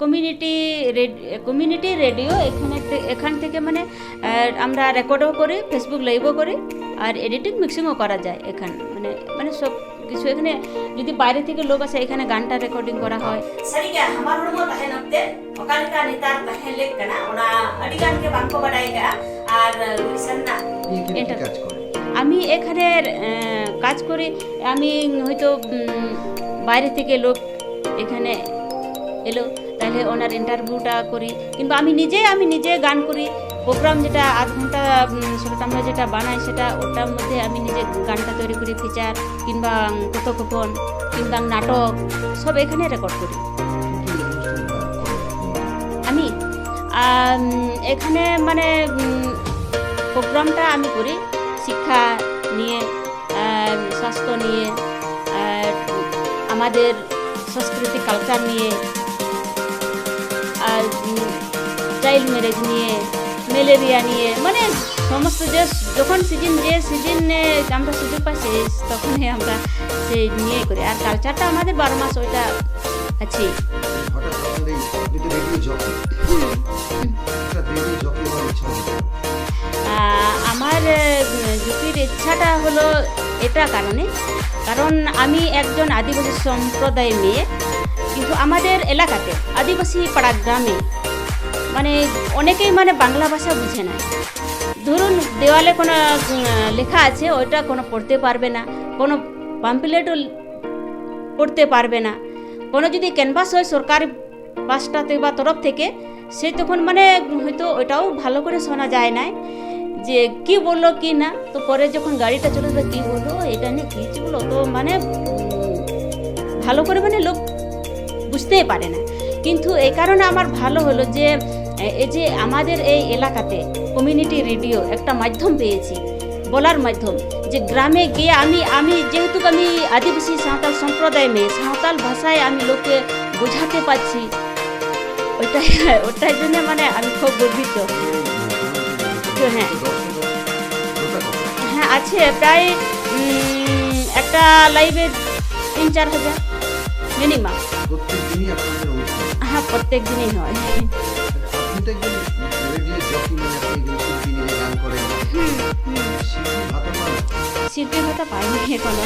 Community community radio এখানে এখান থেকে মানে আমরা রেকর্ডও করি ফেসবুক লাইভও করি আর এডিটিং মিক্সিংও করা যায় এখান মানে মানে সব কিছু এখানে যদি বাইরে থেকে লোক আসে এখানে গানটা রেকর্ডিং করা হয়। আমার নেতার বাংকো আর রুইসান না। এটা কাজ করে? আমি এখানে কাজ করি আমি হয়তো বাইরে থেকে লোক এখানে এলো। তাহলে ওনার ইন্টারভিউটা করি। কিংবা আমি নিজে আমি নিজে গান করি। প্রোগ্রাম যেটা আধ ঘণ্টা শর্ট আমরা যেটা বানাই, সেটা ওটার মধ্যে আমি নিজে গানটা তৈরি করি ফিচার কিংবা কথোপকথন কিংবা নাটক, সব এখানে রেকর্ড করি। আমি এখানে মানে প্রোগ্রামটা আমি করি শিক্ষা নিয়ে স্বাস্থ্য নিয়ে আমাদের সংস্কৃতি কালচার নিয়ে। আর চাইল্ড ম্যারেজ নিয়ে ম্যালেরিয়া নিয়ে মানে সমস্ত যে যখন সিজন যে সিজনে আমরা সুযোগ পাই সেই তখনই আমরা সেই নিয়ে করি। আর কালচারটা আমাদের বারো মাস ওইটা? আহ, আমার জুপির ইচ্ছাটা হলো এটা কারণে। কারণ আমি একজন আদিবাসী সম্প্রদায়ের মেয়ে। কিন্তু আমাদের এলাকাতে আদিবাসী পাড়া গ্রামে মানে অনেকেই মানে বাংলা ভাষা বুঝে না। ধরুন দেওয়ালে কোনো লেখা আছে, ওইটা কোনো পড়তে পারবে না, কোনো পাম্পলেটও পড়তে পারবে না। কোনো যদি ক্যানভাস হয় সরকারি বাসটাতে বা তরফ থেকে, সে তখন মানে হয়তো ওইটাও ভালো করে শোনা যায় না যে কি বলল কি না। তো পরে যখন গাড়িটা চলে যাবে কী বলল, এটা নিয়ে কি বলল তো মানে ভালো করে মানে লোক বুঝতেই পারে না। কিন্তু এই কারণে আমার ভালো হলো যে এই যে আমাদের এই এলাকাতে কমিউনিটি রেডিও একটা মাধ্যম পেয়েছি, বলার মাধ্যম, যে গ্রামে গিয়ে আমি আমি যেহেতু আমি আদিবাসী সাঁওতাল সম্প্রদায় মেয়ে, সাঁওতাল ভাষায় আমি লোককে বোঝাতে পারছি ওইটাই ওটার জন্য মানে আমি খুব গর্বিত। হ্যাঁ। হ্যাঁ আছে প্রায় একটা লাইভে তিন, চার হাজার মিনিমাম আপনাদের অনুষ্ঠান হ্যাঁ প্রত্যেক দিনই হয়। আপনি তো একজন রেডিও জকি মানে আপনি একজন শিল্পী নিয়ে গান করেন। শিল্পী ভাতা পান? শিল্পী ভাতা পাইনি এখনও।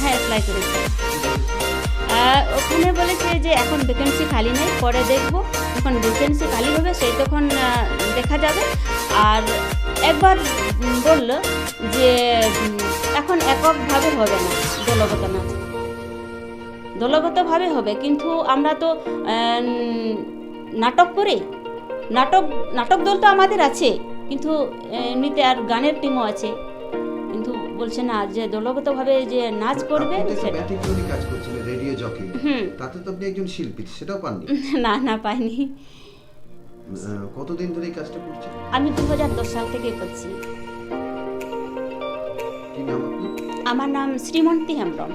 হ্যাঁ অ্যাপ্লাই করেছি? ওখানে বলেছে যে এখন ভ্যাকেন্সি খালি নেই পরে দেখব। যখন ভ্যাকেন্সি খালি হবে সেই তখন দেখা যাবে। আর একবার বলল যে এখন এককভাবে হবে না দলগত না। দলগতভাবে হবে কিন্তু আমরা তো নাটক করি নাটক নাটক দল তো আমাদের আছে কিন্তু এমনিতে আর গানের টিমও আছে। কিন্তু বলছে না যে দলগতভাবে যে নাচ করবে তো একটা সেটা কাজ করছিলেন রেডিও জকি তাতে তো আপনি একজন শিল্পী সেটাও পাননি? না না পাইনি। কতদিন ধরে এই কাজটা করছেন? আমি দু হাজার দশ সাল থেকে করছি। আমার নাম শ্রীমন্তী হেমব্রম।